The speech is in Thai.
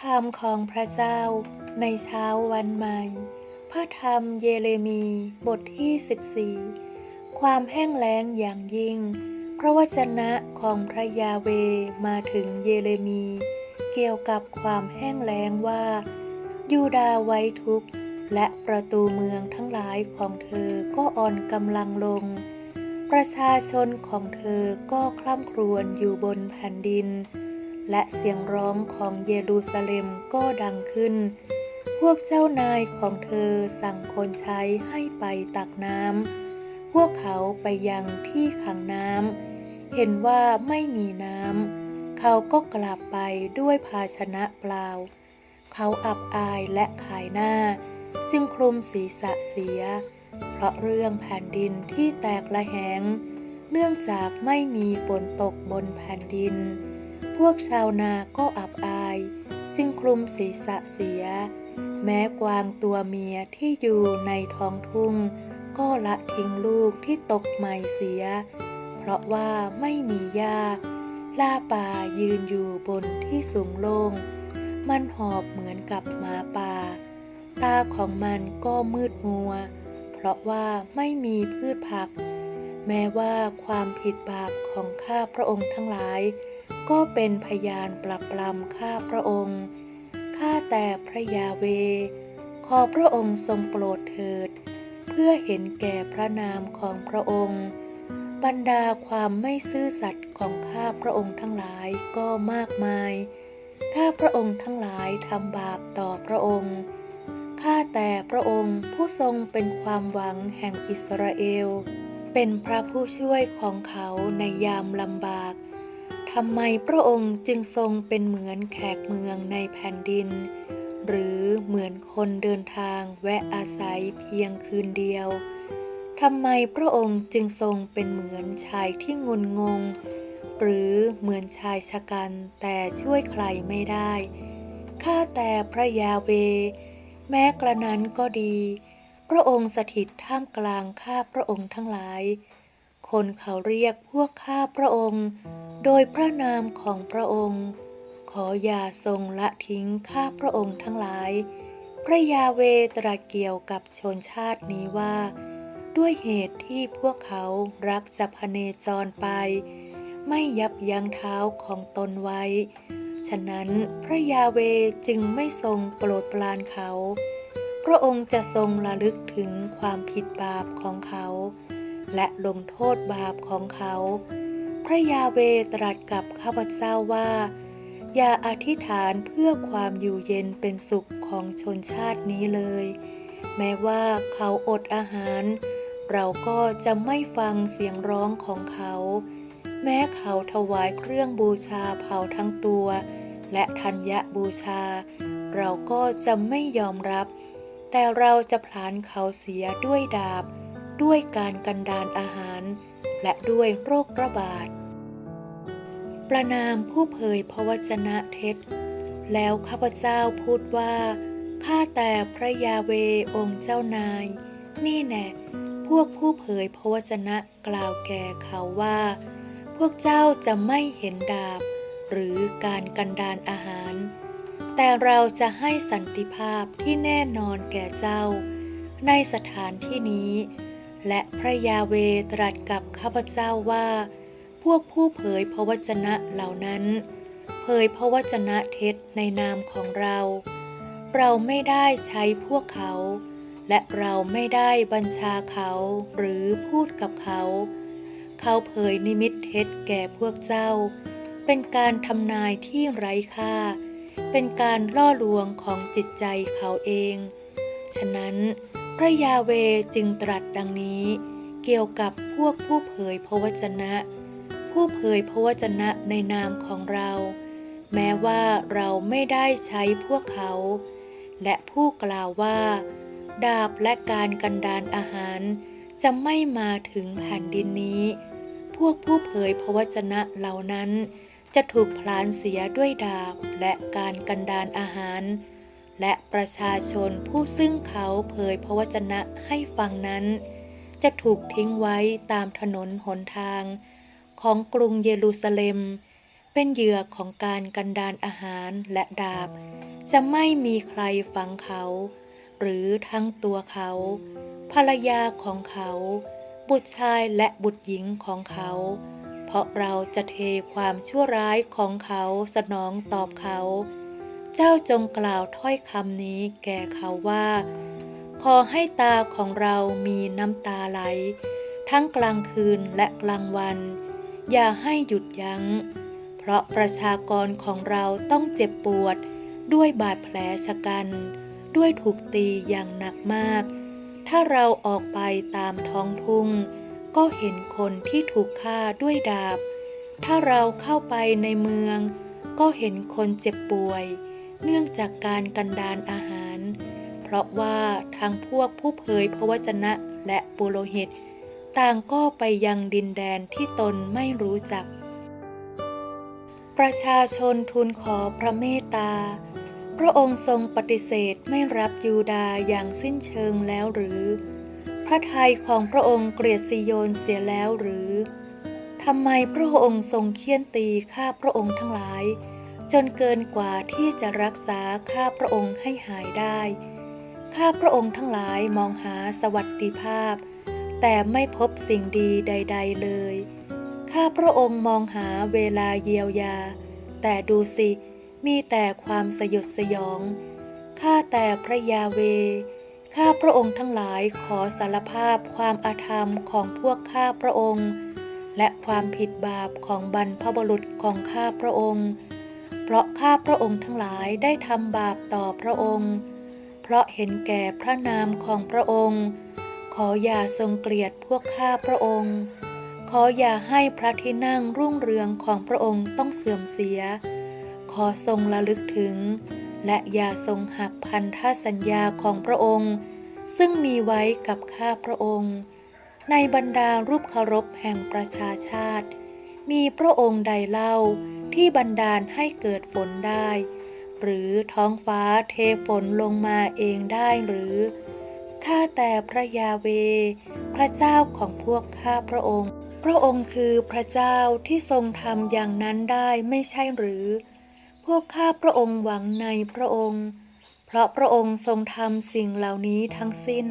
คำของพระเจ้าในเช้าวันใหม่ พระธรรมเยเรมีบทที่ 14 ความแห้งแล้งอย่างยิ่ง พระวจนะของพระยาเวมาถึงเยเรมี เกี่ยวกับความแห้งแล้งว่า ยูดาไว้ทุกข์ และประตูเมืองทั้งหลายของเธอก็อ่อนกำลังลง ประชาชนของเธอก็คล่ำครวญอยู่บนแผ่นดิน และเสียงร้องของเยรูซาเล็มก็ดังขึ้น พวกเจ้านายของเธอสั่งคนใช้ให้ไปตักน้ำ พวกเขาไปยังที่ขังน้ำ เห็นว่าไม่มีน้ำ เขาก็กลับไปด้วยภาชนะเปล่า เขาอับอายและขายหน้า จึงคลุมศีรษะเสีย เพราะเรื่องแผ่นดินที่แตกละแหง เนื่องจากไม่มีฝนตกบนแผ่นดิน พวกชาวนาก็อับอาย จึงคลุมศีรษะเสีย แม้กวางตัวเมียที่อยู่ในท้องทุ่ง ก็ละทิ้งลูกที่ตกใหม่เสีย เพราะว่าไม่มีหญ้าล่าป่ายืนอยู่บนที่สูงโล่ง มันหอบเหมือนกับหมาป่า ตาของมันก็มืดมัว เพราะว่าไม่มีพืชผัก แม้ว่าความผิดบาปของข้าพระองค์ทั้งหลาย ก็เป็นพยานปรับปรำข้าพระองค์ข้าแต่พระยาเว ขอพระองค์ทรงโปรดเถิด เพื่อเห็นแก่พระนามของพระองค์ บรรดาความไม่ซื่อสัตย์ของข้าพระองค์ทั้งหลายก็มากมายข้าพระองค์ทั้งหลายทำบาปต่อพระองค์ข้าแต่พระองค์ผู้ทรงเป็นความหวังแห่งอิสราเอล เป็นพระผู้ช่วยของเขาในยามลำบาก ทำไมพระองค์จึงทรงเป็นเหมือนแขกเมืองในแผ่นดิน หรือเหมือนคนเดินทางแวะอาศัยเพียงคืนเดียวทำไมพระองค์จึงทรงเป็นเหมือนชายที่งุนงง หรือเหมือนชายชะกันแต่ช่วยใครไม่ได้ข้าแต่พระยาเว แม้กระนั้นก็ดี พระองค์สถิตท่ามกลางข้าพระองค์ทั้งหลาย คนเขาเรียกพวกข้าพระองค์ โดยพระนามของพระองค์ ขออย่าทรงละทิ้งข้าพระองค์ทั้งหลาย พระยาเวตรัสเกี่ยวกับชนชาตินี้ว่า ด้วยเหตุที่พวกเขารักจะพเนจรไป ไม่ยับยั้งเท้าของตนไว้ ฉะนั้นพระยาเวจึงไม่ทรงโปรดปรานเขา พระองค์จะทรงระลึกถึงความผิดบาปของเขา และลงโทษบาปของเขา พระยาเวตรัสกับข้าพเจ้าว่า อย่าอธิษฐานเพื่อความอยู่เย็นเป็นสุขของชนชาตินี้เลย แม้ว่าเขาอดอาหาร เราก็จะไม่ฟังเสียงร้องของเขา แม้เขาถวายเครื่องบูชาเผาทั้งตัว และธัญญบูชา เราก็จะไม่ยอมรับ แต่เราจะผลานเขาเสียด้วยดาบ ด้วยการกันดานอาหาร และด้วยโรคระบาด ประนามผู้เผยพระวจนะเท็จ แล้วข้าพเจ้าพูดว่า ข้าแต่พระยาเวองค์เจ้านาย นี่แน่พวกผู้เผยพระวจนะกล่าวแก่เขาว่า พวกเจ้าจะไม่เห็นดาบ หรือการกันดานอาหาร แต่เราจะให้สันติภาพที่แน่นอนแก่เจ้า ในสถานที่นี้ และพระยาเวตรัสกับข้าพเจ้าว่า พวกผู้เผยพระวจนะเหล่านั้น เผยพระวจนะเท็จในนามของเรา เราไม่ได้ใช้พวกเขา และเราไม่ได้บัญชาเขาหรือพูดกับเขา เขาเผยนิมิตเท็จแก่พวกเจ้า เป็นการทำนายที่ไร้ค่า เป็นการล่อลวงของจิตใจเขาเอง ฉะนั้น พระยาเวจึงตรัสดังนี้ เกี่ยวกับพวกผู้เผยพระวจนะ ผู้เผยพระวจนะในนามของเรา แม้ว่าเราไม่ได้ใช้พวกเขา และผู้กล่าวว่า ดาบและการกันดานอาหารจะไม่มาถึงแผ่นดินนี้ พวกผู้เผยพระวจนะเหล่านั้น จะถูกพลานเสียด้วยดาบและการกันดานอาหาร และประชาชนผู้ซึ่งเขาเผยพระวจนะให้ฟังนั้น จะถูกทิ้งไว้ตามถนนหนทาง ของกรุงเยรูซาเล็ม เป็นเหยื่อของการกันดานอาหารและดาบ จะไม่มีใครฟังเขา หรือทั้งตัวเขา ภรรยาของเขา บุตรชายและบุตรหญิงของเขา เพราะเราจะเทความชั่วร้ายของเขาสนองตอบเขา เจ้าจงกล่าวถ้อยคำนี้แก่เขาว่า ขอให้ตาของเรามีน้ำตาไหล ทั้งกลางคืนและกลางวัน อย่าให้หยุดยัง้ง เพราะประชากรของเราต้องเจ็บปวด ด้วยบาดแผลชะกัน ด้วยถูกตีอย่างหนักมาก ถ้าเราออกไปตามท้องทุ่ง ก็เห็นคนที่ถูกฆ่าด้วยดาบ ถ้าเราเข้าไปในเมือง ก็เห็นคนเจ็บป่วย เนื่องจากการกันดานอาหาร เพราะว่าทางพวกผู้เผยพระวจนะและปุโรหิต ต่างก็ไปยังดินแดนที่ตนไม่รู้จัก ประชาชนทูลขอพระเมตตา พระองค์ทรงปฏิเสธไม่รับยูดาห์อย่างสิ้นเชิงแล้วหรือ พระทัยของพระองค์เกลียดซิโยนเสียแล้วหรือทำไมพระองค์ทรงเคี่ยนตีข้าพระองค์ทั้งหลาย จนเกินกว่าที่จะรักษาข้าพระองค์ให้หายได้ ข้าพระองค์ทั้งหลายมองหาสวัสดิภาพ แต่ไม่พบสิ่งดีใด ๆเลย ข้าพระองค์มองหาเวลาเยียวยา แต่ดูสิ มีแต่ความสยดสยอง ข้าแต่พระยาเว ข้าพระองค์ทั้งหลายขอสารภาพความอาธรรมของพวกข้าพระองค์ และความผิดบาปของบรรพบุรุษของข้าพระองค์ เพราะข้าพระองค์ทั้งหลายได้ทำบาปต่อพระองค์ เพราะเห็นแก่พระนามของพระองค์ ขออย่าทรงเกลียดพวกข้าพระองค์ ขออย่าให้พระที่นั่งรุ่งเรืองของพระองค์ต้องเสื่อมเสีย ขอทรงระลึกถึง และอย่าทรงหักพันธสัญญาของพระองค์ ซึ่งมีไว้กับข้าพระองค์ ในบรรดารูปเคารพแห่งประชาชาติ มีพระองค์ใดเล่าที่บันดาลให้เกิดฝนได้ หรือท้องฟ้าเทฝนลงมาเองได้หรือ ข้าแต่พระยาเว พระเจ้าของพวกข้าพระองค์ พระองค์คือพระเจ้าที่ทรงทำอย่างนั้นได้ไม่ใช่หรือ พวกข้าพระองค์หวังในพระองค์ เพราะพระองค์ทรงทำสิ่งเหล่านี้ทั้งสิ้น